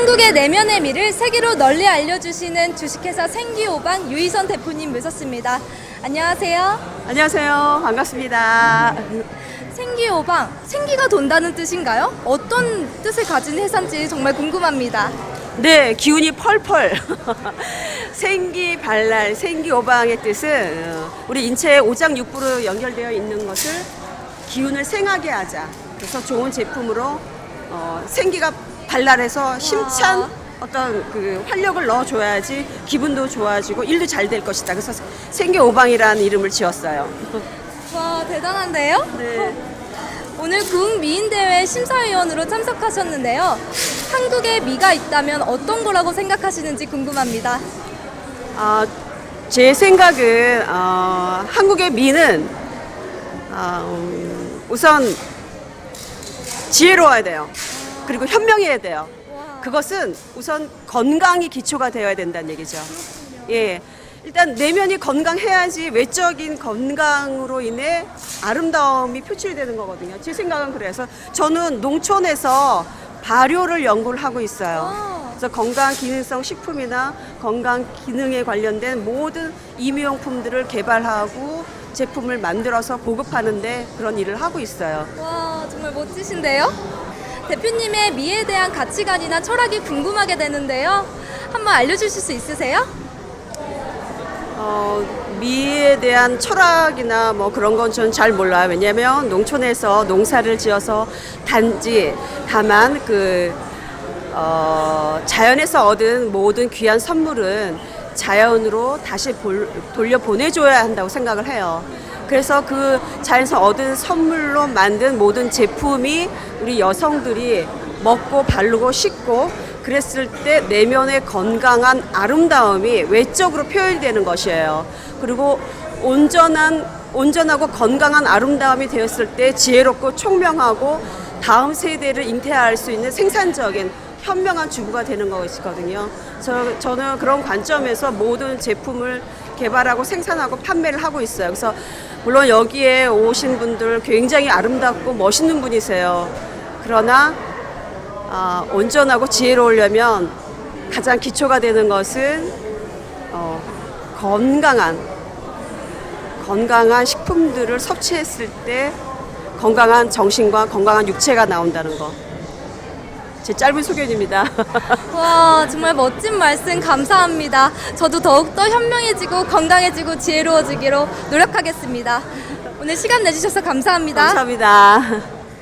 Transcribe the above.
한국의 내면의 미를 세계로 널리 알려주시는 주식회사 생기오방 유희선 대표님 모셨습니다. 안녕하세요. 안녕하세요. 반갑습니다. 생기오방, 생기가 돈다는 뜻인가요? 어떤 뜻을 가진 회사인지 정말 궁금합니다. 네, 기운이 펄펄. 생기 발랄, 생기 오방의 뜻은 어, 우리 인체의 오장육부로 연결되어 있는 것을 기운을 생하게 하자. 그래서 좋은 제품으로 어, 생기가 발랄해서 힘찬 어떤 그 활력을 넣어줘야지 기분도 좋아지고 일도 잘 될 것이다. 그래서 생기 오방이라는 이름을 지었어요. 와, 대단한데요? 네. 오늘 국 미인대회 심사위원으로 참석하셨는데요. 한국에 미가 있다면 어떤 거라고 생각하시는지 궁금합니다. 아, 제 생각은 어, 한국의 미는 아, 음, 우선 지혜로워야 돼요. 그리고 현명해야 돼요. 그것은 우선 건강이 기초가 되어야 된다는 얘기죠. 예. 일단 내면이 건강해야지 외적인 건강으로 인해 아름다움이 표출되는 거거든요. 제 생각은 그래서 저는 농촌에서 발효를 연구를 하고 있어요. 아. 그래서 건강 기능성 식품이나 건강 기능에 관련된 모든 임의용품들을 개발하고 제품을 만들어서 보급하는데 그런 일을 하고 있어요. 와, 정말 멋지신데요? 대표님의 미에 대한 가치관이나 철학이 궁금하게 되는데요. 한번 알려주실 수 있으세요? 어, 미에 대한 철학이나 뭐 그런 건 저는 잘 몰라요. 왜냐하면 농촌에서 농사를 지어서 단지 다만 그 어, 자연에서 얻은 모든 귀한 선물은 자연으로 다시 볼- 돌려 보내줘야 한다고 생각을 해요. 그래서 그 자연에서 얻은 선물로 만든 모든 제품이 우리 여성들이 먹고 바르고 씻고 그랬을 때 내면의 건강한 아름다움이 외적으로 표현되는 것이에요. 그리고 온전한 온전하고 건강한 아름다움이 되었을 때 지혜롭고 총명하고 다음 세대를 잉태할 수 있는 생산적인 현명한 주부가 되는 것이거든요. 저, 저는 그런 관점에서 모든 제품을 개발하고 생산하고 판매를 하고 있어요. 그래서 물론 여기에 오신 분들 굉장히 아름답고 멋있는 분이세요. 그러나 아, 온전하고 지혜로우려면 가장 기초가 되는 것은 어, 건강한 건강한 식품들을 섭취했을 때 건강한 정신과 건강한 육체가 나온다는 거. 제 짧은 소견입니다. 와, 정말 멋진 말씀 감사합니다. 저도 더욱더 현명해지고 건강해지고 지혜로워지기로 노력하겠습니다. 오늘 시간 내주셔서 감사합니다. 감사합니다.